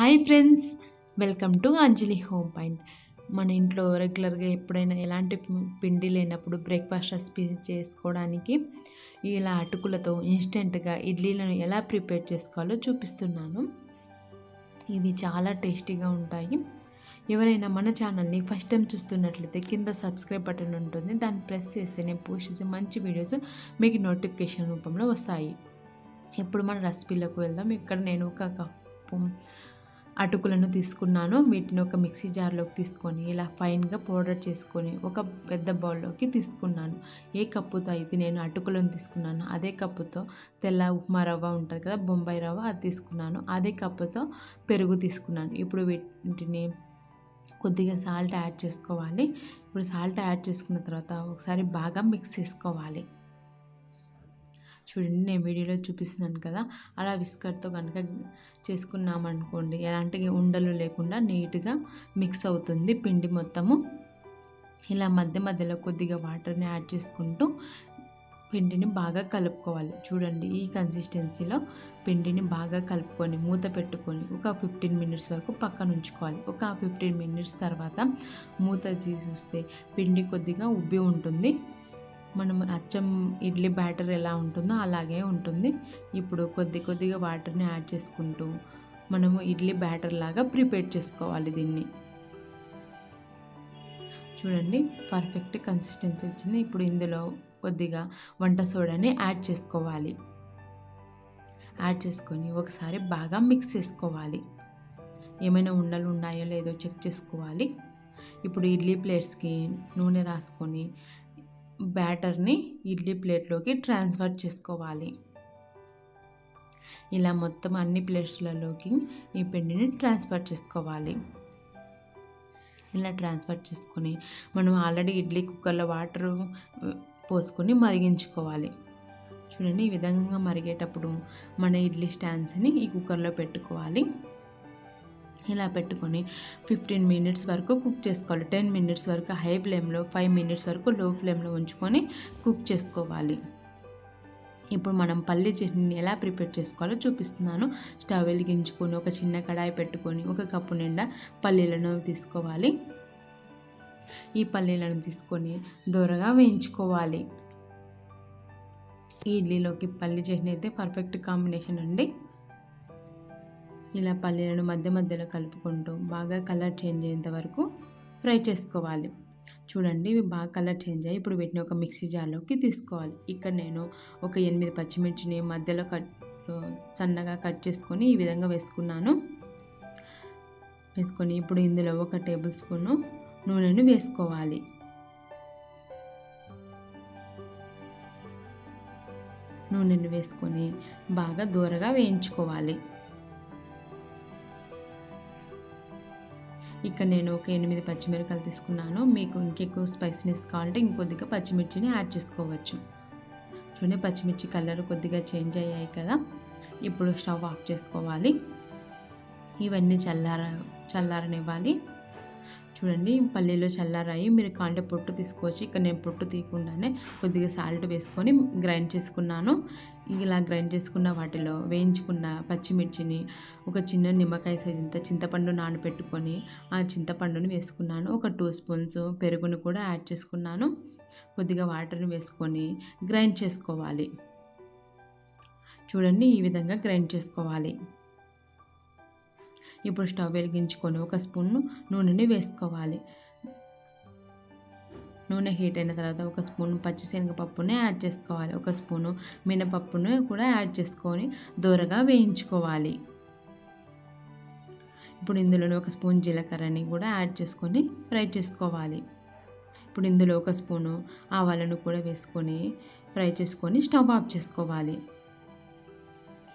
Hi friends welcome to Anjali home point. మన ఇంట్లో రెగ్యులర్గా ఎప్పుడైనా ఎలాంటి పిండి లేనప్పుడు బ్రేక్ఫాస్ట్ రెసిపీ చేసుకోవడానికి ఇలా అటుకులతో ఇన్స్టెంట్గా ఇడ్లీలను ఎలా ప్రిపేర్ చేసుకోవాలో చూపిస్తున్నాను. ఇవి చాలా టేస్టీగా ఉంటాయి. ఎవరైనా మన ఛానల్ని ఫస్ట్ టైం చూస్తున్నట్లయితే కింద సబ్స్క్రైబ్ బటన్ ఉంటుంది. దాన్ని ప్రెస్ చేస్తే నేను పోస్ట్ చేసే మంచి వీడియోస్ మీకు నోటిఫికేషన్ రూపంలో వస్తాయి. ఇప్పుడు మన రెసిపీలకు వెళ్దాం. ఇక్కడ నేను ఒక కప్పు అటుకులను తీసుకున్నాను. వీటిని ఒక మిక్సీ జార్లోకి తీసుకొని ఇలా ఫైన్గా పౌడర్ చేసుకొని ఒక పెద్ద బౌల్లోకి తీసుకున్నాను. ఏ కప్పుతో అయితే నేను అటుకులను తీసుకున్నాను అదే కప్పుతో తెల్ల ఉప్మా రవ్వ ఉంటుంది కదా బొంబాయి రవ్వ అది తీసుకున్నాను. అదే కప్పుతో పెరుగు తీసుకున్నాను. ఇప్పుడు వీటిని కొద్దిగా సాల్ట్ యాడ్ చేసుకోవాలి. ఇప్పుడు సాల్ట్ యాడ్ చేసుకున్న తర్వాత ఒకసారి బాగా మిక్స్ చేసుకోవాలి. చూడండి నేను వీడియోలో చూపిస్తున్నాను కదా అలా విస్కర్తో కనుక చేసుకున్నామనుకోండి ఎలాంటి ఉండలు లేకుండా నీట్గా మిక్స్ అవుతుంది పిండి మొత్తము. ఇలా మధ్య మధ్యలో కొద్దిగా వాటర్ని యాడ్ చేసుకుంటూ పిండిని బాగా కలుపుకోవాలి. చూడండి ఈ కన్సిస్టెన్సీలో పిండిని బాగా కలుపుకొని మూత పెట్టుకొని ఒక ఫిఫ్టీన్ మినిట్స్ వరకు పక్కన ఉంచుకోవాలి. ఒక ఫిఫ్టీన్ మినిట్స్ తర్వాత మూత తీసి చూస్తే పిండి కొద్దిగా ఉబ్బి ఉంటుంది. మనం అచ్చం ఇడ్లీ బ్యాటర్ ఎలా ఉంటుందో అలాగే ఉంటుంది. ఇప్పుడు కొద్ది కొద్దిగా వాటర్ని యాడ్ చేసుకుంటూ మనము ఇడ్లీ బ్యాటర్ లాగా ప్రిపేర్ చేసుకోవాలి దీన్ని. చూడండి పర్ఫెక్ట్ కన్సిస్టెన్సీ వచ్చింది. ఇప్పుడు ఇందులో కొద్దిగా వంట సోడాని యాడ్ చేసుకోవాలి. యాడ్ చేసుకొని ఒకసారి బాగా మిక్స్ చేసుకోవాలి. ఏమైనా ఉండలు ఉన్నాయో లేదో చెక్ చేసుకోవాలి. ఇప్పుడు ఇడ్లీ ప్లేట్స్కి నూనె రాసుకొని బ్యాటర్ని ఇడ్లీ ప్లేట్లోకి ట్రాన్స్ఫర్ చేసుకోవాలి. ఇలా మొత్తం అన్ని ప్లేట్స్లలోకి ఈ పిండిని ట్రాన్స్ఫర్ చేసుకోవాలి. ఇలా ట్రాన్స్ఫర్ చేసుకొని మనం ఆల్రెడీ ఇడ్లీ కుక్కర్లో వాటర్ పోసుకొని మరిగించుకోవాలి. చూడండి ఈ విధంగా మరిగేటప్పుడు మన ఇడ్లీ స్టాండ్స్ని ఈ కుక్కర్లో పెట్టుకోవాలి. ఇలా పెట్టుకొని ఫిఫ్టీన్ మినిట్స్ వరకు కుక్ చేసుకోవాలి. టెన్ మినిట్స్ వరకు హై ఫ్లేమ్లో ఫైవ్ మినిట్స్ వరకు లో ఫ్లేమ్లో ఉంచుకొని కుక్ చేసుకోవాలి. ఇప్పుడు మనం పల్లి చట్నీని ఎలా ప్రిపేర్ చేసుకోవాలో చూపిస్తున్నాను. స్టవ్ వెలిగించుకొని ఒక చిన్న కడాయి పెట్టుకొని ఒక కప్పు నిండా పల్లీలను తీసుకోవాలి. ఈ పల్లీలను తీసుకొని దూరగా వేయించుకోవాలి. ఈ ఇడ్లీలోకి పల్లి చట్నీ అయితే పర్ఫెక్ట్ కాంబినేషన్ అండి. ఇలా పల్లీలను మధ్య మధ్యలో కలుపుకుంటూ బాగా కలర్ చేంజ్ అయ్యేంత వరకు ఫ్రై చేసుకోవాలి. చూడండి ఇవి బాగా కలర్ చేంజ్ అయ్యి ఇప్పుడు వీటిని ఒక మిక్సీ జార్లోకి తీసుకోవాలి. ఇక్కడ నేను ఒక ఎనిమిది పచ్చిమిర్చిని మధ్యలో కట్ సన్నగా కట్ చేసుకొని ఈ విధంగా వేసుకున్నాను. వేసుకొని ఇప్పుడు ఇందులో ఒక టేబుల్ స్పూను నూనెను వేసుకోవాలి. నూనెను వేసుకొని బాగా దూరగా వేయించుకోవాలి. ఇక్కడ నేను ఒక ఎనిమిది పచ్చిమిరపకాయలు తీసుకున్నాను. మీకు ఇంకెక్కువ స్పైసీనెస్ కావాలంటే ఇంకొద్దిగా పచ్చిమిర్చిని యాడ్ చేసుకోవచ్చు. చూడండి పచ్చిమిర్చి కలర్ కొద్దిగా చేంజ్ అయ్యాయి కదా. ఇప్పుడు స్టవ్ ఆఫ్ చేసుకోవాలి. ఇవన్నీ చల్లార చల్లారనివ్వాలి. చూడండి పల్లీలు చల్లారాయి. మీరు కాంటే పొట్టు తీసుకోవచ్చు ఇక్కడ నేను పొట్టు తీయకుండానే కొద్దిగా సాల్ట్ వేసుకొని గ్రైండ్ చేసుకున్నాను. ఇలా గ్రైండ్ చేసుకున్న వాటిలో వేయించుకున్న పచ్చిమిర్చిని ఒక చిన్న నిమ్మకాయ సైజంత చింతపండు నానబెట్టుకొని ఆ చింతపండుని వేసుకున్నాను. ఒక టూ స్పూన్స్ పెరుగును కూడా యాడ్ చేసుకున్నాను. కొద్దిగా వాటర్ని వేసుకొని గ్రైండ్ చేసుకోవాలి. చూడండి ఈ విధంగా గ్రైండ్ చేసుకోవాలి. ఇప్పుడు స్టవ్ వెలిగించుకొని ఒక స్పూన్ నూనెని వేసుకోవాలి. నూనె హీట్ అయిన తర్వాత ఒక స్పూన్ పచ్చిశనగపప్పుని యాడ్ చేసుకోవాలి. ఒక స్పూను మినపప్పును కూడా యాడ్ చేసుకొని దూరగా వేయించుకోవాలి. ఇప్పుడు ఇందులోనే ఒక స్పూన్ జీలకర్రని కూడా యాడ్ చేసుకొని ఫ్రై చేసుకోవాలి. ఇప్పుడు ఇందులో ఒక స్పూను ఆవాలను కూడా వేసుకొని ఫ్రై చేసుకొని స్టవ్ ఆఫ్ చేసుకోవాలి.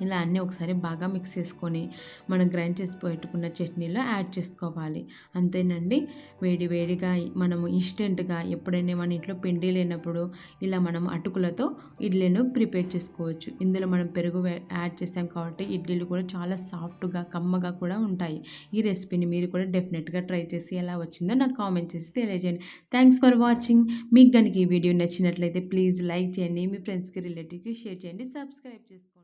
ఇలా అన్నీ ఒకసారి బాగా మిక్స్ చేసుకొని మనం గ్రైండ్ చేసి పెట్టుకున్న చట్నీలో యాడ్ చేసుకోవాలి. అంతేనండి. వేడి వేడిగా మనము ఇన్స్టెంట్గా ఎప్పుడైనా మన ఇంట్లో పిండి లేనప్పుడు ఇలా మనం అటుకులతో ఇడ్లీను ప్రిపేర్ చేసుకోవచ్చు. ఇందులో మనం పెరుగు యాడ్ చేసాం కాబట్టి ఇడ్లీలు కూడా చాలా సాఫ్ట్గా కమ్మగా కూడా ఉంటాయి. ఈ రెసిపీని మీరు కూడా డెఫినెట్గా ట్రై చేసి ఎలా వచ్చిందో నాకు కామెంట్ చేసి తెలియజేయండి. Thanks for watching. మీకు కనుక ఈ వీడియో నచ్చినట్లయితే ప్లీజ్ లైక్ చేయండి. మీ ఫ్రెండ్స్కి రిలేటివ్కి షేర్ చేయండి. సబ్స్క్రైబ్ చేసుకోండి.